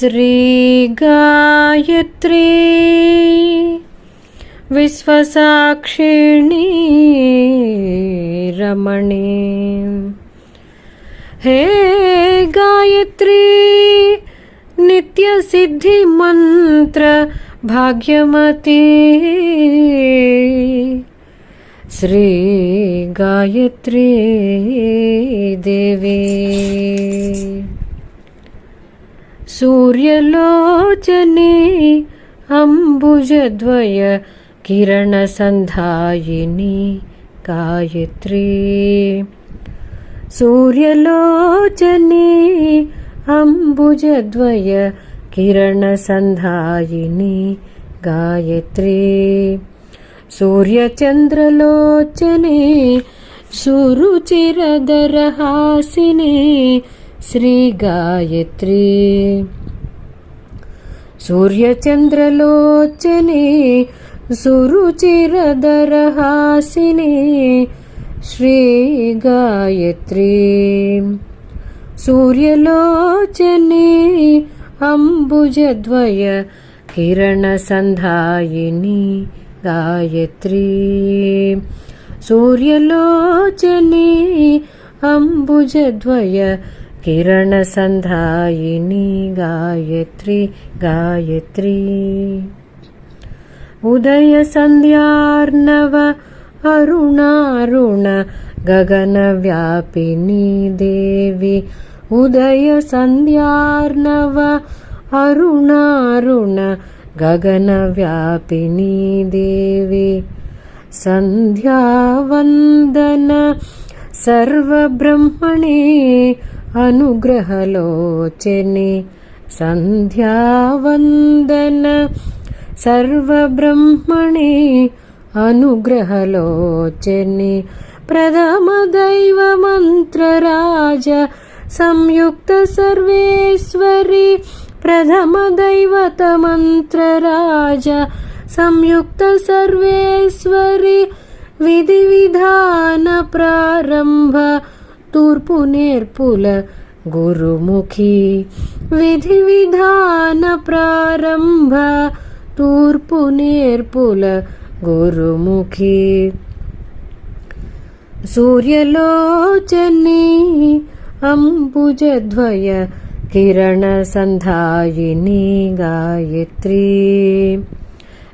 श्रीगायत्री। विश्वसाक्षिणी रमणी। हे गायत्री नित्यसिद्धिमन्त्र भाग्यमती। श्रीगायत्री देवी। सूर्यलोचने अम्बुजद्वय किरणसन्धायिनी गायत्री सूर्यलोचने अम्बुजद्वय किरणसन्धायिनी गायत्री सूर्यचन्द्रलोचने सुरुचिरदरहासिने श्रीगायत्री सूर्यचन्द्रलोचने सुरुचिरदरहासिने श्रीगायत्री सूर्यलोचने अम्बुजद्वय किरणसन्धायिनी गायत्री सूर्यलोचने अम्बुजद्वय किरणसन्धायिनी गायत्री गायत्री उदयसन्ध्यार्णव अरुणारुण गगनव्यापिनी देवी उदयसन्ध्यार्णव अरुणारुण गगनव्यापिनी देवी सन्ध्यावन्दन सर्वब्रह्मणे అనుగ్రహలోచని సంధ్యావందన. సర్వబ్రహ్మణి అనుగ్రహలోచని. ప్రథమ దైవ మంత్రరాజ సంయుక్త సర్వేశ్వరి. ప్రథమ దైవత మంత్రరాజ సంయుక్త సర్వేశ్వరి. విధి విధాన ప్రారంభ తూర్పు నేర్పుల గురుముఖి. విధి విధాన ప్రారంభ తూర్పు నేర్పుల గురుముఖి. సూర్యలోచని అంబుజద్వయ కిరణ సంధాయిని గాయత్రి.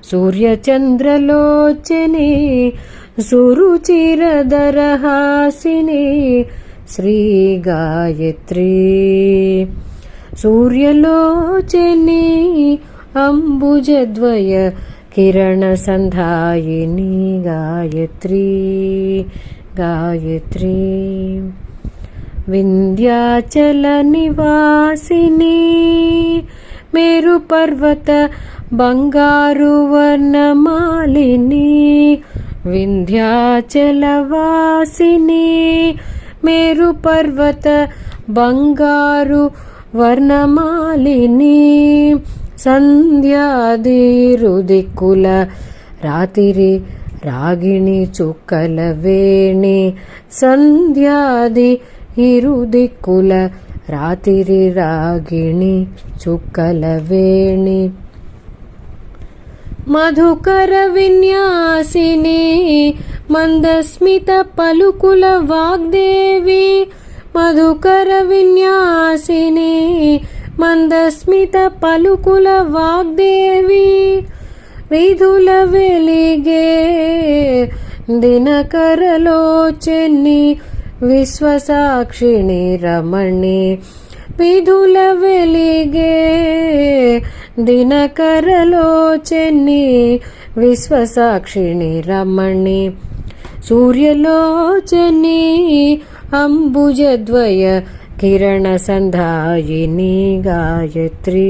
సూర్యచంద్రలోచని సురుచిరదరహాసిని శ్రీగాయత్రీ. సూర్యలోచని అంబుజద్వయ కిరణసంధాయిని గాయత్రీ గాయత్రీ. వింధ్యాచలనివాసిని మేరుపర్వత బంగారువర్ణమాలిని వింధ్యాచలవాసిని మేరు పర్వత బంగారు వర్ణమాలిని. సంధ్యాదిరుదిక్కుల రాతిరి రాగిణి చుక్కల వేణి. సంధ్యాది ఇరుదిక్కుల రాతిరి రాగిణి చుక్కల వేణి. మధుకర విన్యాసిని మందస్మిత పలుకుల వాగ్దేవి మధుకర విన్యాసిని. మందస్మిత పలుకుల వాగ్దేవి విధుల వెలిగే దినకరలోచని విశ్వసాక్షిణి రమణి. విధుల వెలిగే దినకరలోచని విశ్వసాక్షిణి రమణి. సూర్యలోచని అంబుజద్వయ కిరణసంధాయిని గాయత్రీ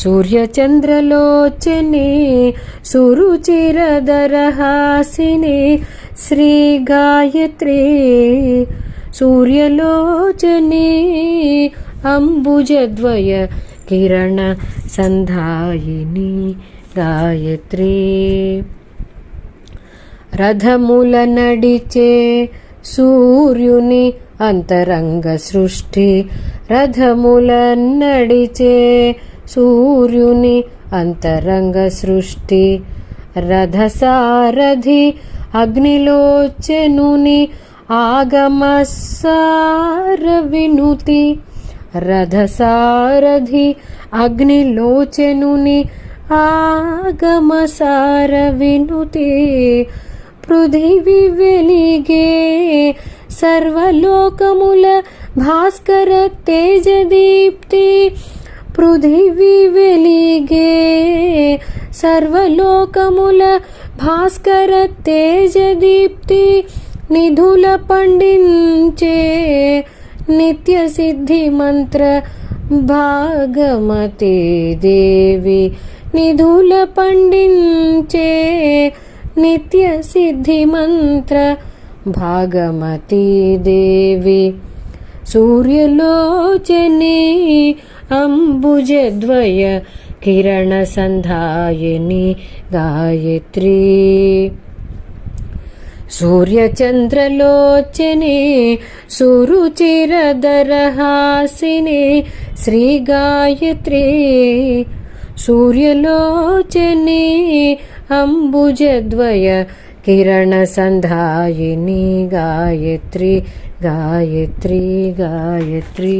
సూర్యచంద్రలోచని సురుచిరదరహాసిని శ్రీ గాయత్రీ సూర్యలోచని అంబుజద్వయ కిరణ సంధాయిని గాయత్రీ రథముల నడిచే సూర్యుని అంతరంగ సృష్టి. రథముల నడిచే సూర్యుని అంతరంగ సృష్టి. రథసారథి అగ్నిలోచనుని ఆగమసార వినుతి రథసారథి అగ్నిలోచనుని ఆగమసార వినుతి పృథివి వెలిగే సర్వలోకముల భాస్కర తేజదీప్తి. పృథివి వెలిగే సర్వలోకముల భాస్కర తేజదీప్తి. నిధుల పండించే నిత్య సిద్ధి మంత్ర భాగమతి దేవి. నిధుల పండించే నిత్య సిద్ధి మంత్ర భాగమతి దేవి. సూర్యలోచని అంబుజద్వయ కిరణ సంధాయని గాయత్రి. సూర్యచంద్రలోచనే సురుచిరదరహాసిని శ్రీ గాయత్రి సూర్యలోచనే అంబుజద్వయ కిరణ సంధాయిని గాయత్రి గాయత్రి గాయత్రి